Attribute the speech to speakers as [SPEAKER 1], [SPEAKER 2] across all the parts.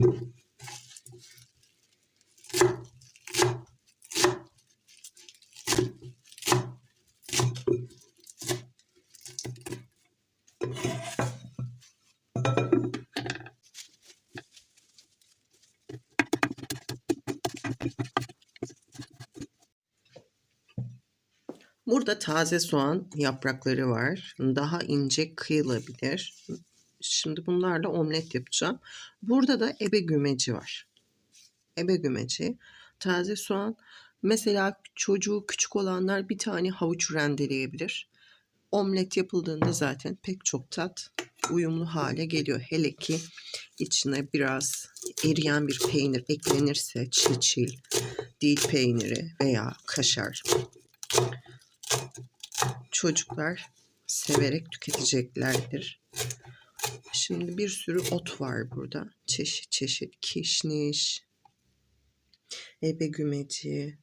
[SPEAKER 1] Burada taze soğan yaprakları var. Daha ince kıyılabilir. Şimdi bunlarla omlet yapacağım. Burada da ebe gümeci var. Ebe gümeci, taze soğan. Mesela çocuğu küçük olanlar bir tane havuç rendeleyebilir. Omlet yapıldığında zaten pek çok tat uyumlu hale geliyor. Hele ki içine biraz eriyen bir peynir eklenirse çiçil, dil peyniri veya kaşar çocuklar severek tüketeceklerdir. Şimdi bir sürü ot var burada. Çeşit çeşit kişniş, ebe gümeci,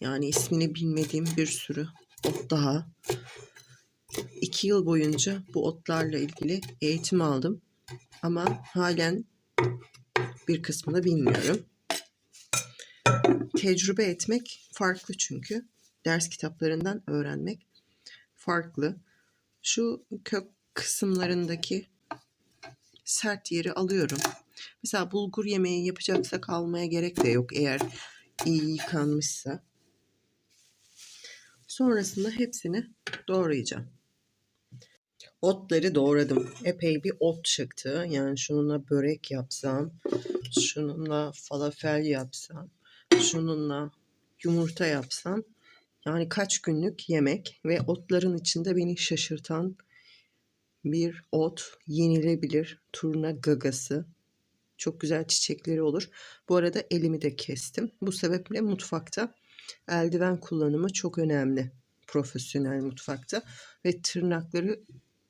[SPEAKER 1] yani ismini bilmediğim bir sürü ot daha. İki yıl boyunca bu otlarla ilgili eğitim aldım. Ama halen bir kısmını bilmiyorum. Tecrübe etmek farklı çünkü ders kitaplarından öğrenmek farklı. Şu kök kısımlarındaki sert yeri alıyorum. Mesela bulgur yemeği yapacaksak almaya gerek de yok eğer iyi yıkanmışsa. Sonrasında hepsini doğrayacağım. Otları doğradım. Epey bir ot çıktı. Yani şununla börek yapsam, şununla falafel yapsam, şununla yumurta yapsam yani kaç günlük yemek ve otların içinde beni şaşırtan bir ot yenilebilir turna gagası. Çok güzel çiçekleri olur. Bu arada elimi de kestim. Bu sebeple mutfakta eldiven kullanımı çok önemli. Profesyonel mutfakta ve tırnakları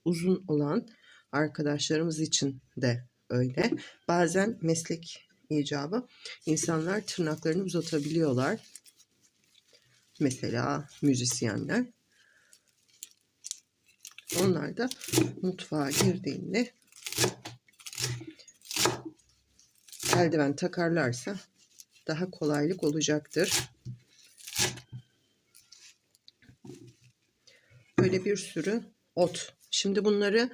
[SPEAKER 1] uzun olan arkadaşlarımız için de öyle. Bazen meslek icabı insanlar tırnaklarını uzatabiliyorlar Mesela müzisyenler. Onlar da mutfağa girdiğinde eldiven takarlarsa daha kolaylık olacaktır. Böyle bir sürü ot. Şimdi bunları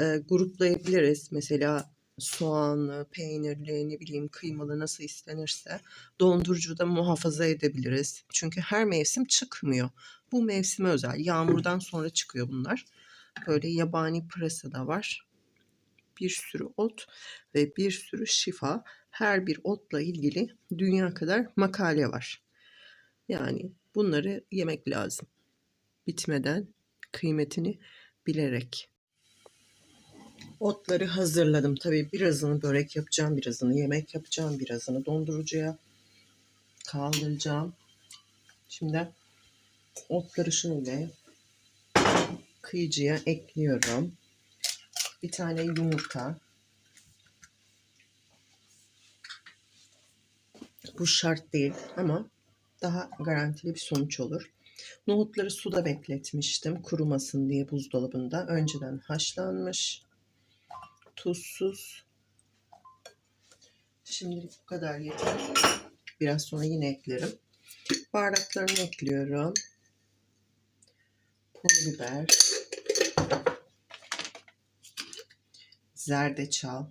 [SPEAKER 1] e, gruplayabiliriz. Mesela soğanlı, peynirli, ne bileyim kıymalı nasıl istenirse dondurucuda muhafaza edebiliriz. Çünkü her mevsim çıkmıyor. Bu mevsime özel. Yağmurdan sonra çıkıyor bunlar. Böyle yabani pırasa da var. Bir sürü ot ve bir sürü şifa. Her bir otla ilgili dünya kadar makale var. Yani bunları yemek lazım. Bitmeden kıymetini bilerek. Otları hazırladım. Tabii birazını börek yapacağım, birazını yemek yapacağım, birazını dondurucuya kaldıracağım. Şimdi otları şöyle kıyıcıya ekliyorum. Bir tane yumurta. Bu şart değil ama daha garantili bir sonuç olur. Nohutları suda bekletmiştim kurumasın diye buzdolabında. Önceden haşlanmış tuzsuz. Şimdilik bu kadar yeter. Biraz sonra yine eklerim. Baharatlarını ekliyorum. Pul biber. zerdeçal.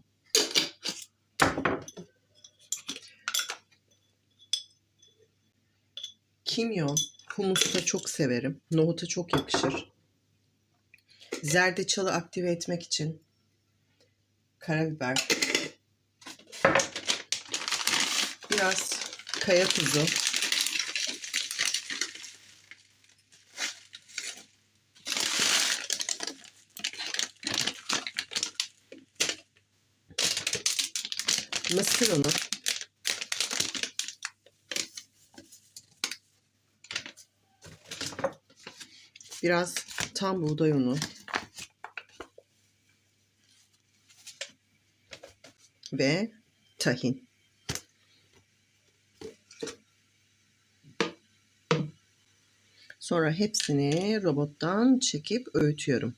[SPEAKER 1] Kimyon, humusta çok severim. Nohuta çok yakışır. Zerdeçalı aktive etmek için karabiber, biraz kaya tuzu, Mısır unu. Biraz tam buğday unu. Ve tahin. Sonra hepsini robottan çekip öğütüyorum.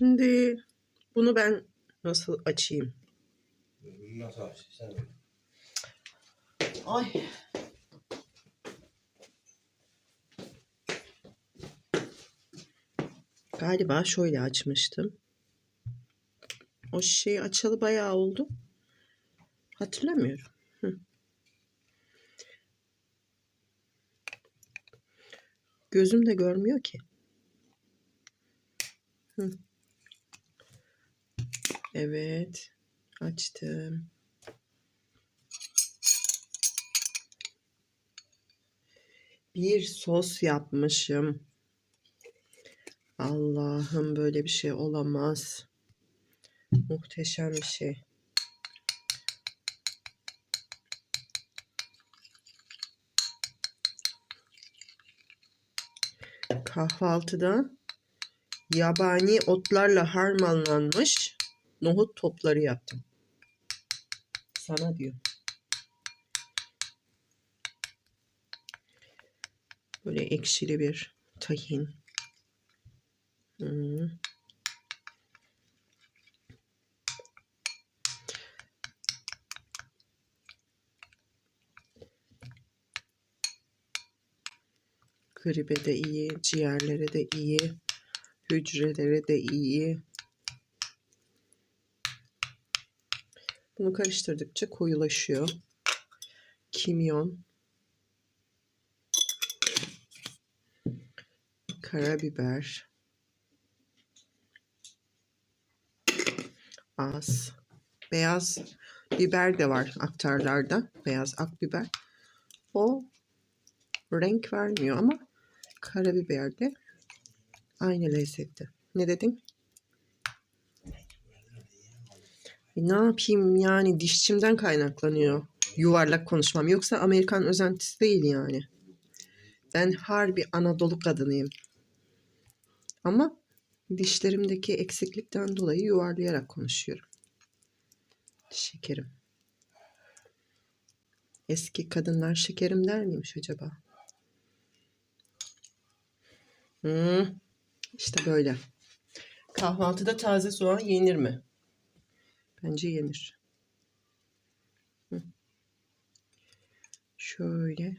[SPEAKER 1] Şimdi bunu ben nasıl açayım?
[SPEAKER 2] Nasıl açtıysan
[SPEAKER 1] Ay. Galiba şöyle açmıştım. O şey açalı bayağı oldu. Hatırlamıyorum. Hı. Gözüm de görmüyor ki. Hı. Evet. Açtım. Bir sos yapmışım. Allah'ım böyle bir şey olamaz. Muhteşem bir şey. Kahvaltıda yabani otlarla harmanlanmış nohut topları yaptım. Sana diyor. Böyle ekşili bir tahin. Hmm. Gribe de iyi, ciğerlere de iyi, hücrelere de iyi. Bunu karıştırdıkça koyulaşıyor. Kimyon, karabiber, az, beyaz biber de var aktarlarda, beyaz akbiber. O renk vermiyor ama karabiber de aynı lezzette. Ne dedin? E, ne yapayım yani dişçimden kaynaklanıyor yuvarlak konuşmam. Yoksa Amerikan özentisi değil yani. Ben harbi Anadolu kadınıyım. Ama dişlerimdeki eksiklikten dolayı yuvarlayarak konuşuyorum. Şekerim. Eski kadınlar şekerim der miymiş acaba? Hmm, işte böyle. Kahvaltıda taze soğan yenir mi? Bence yenir. Şöyle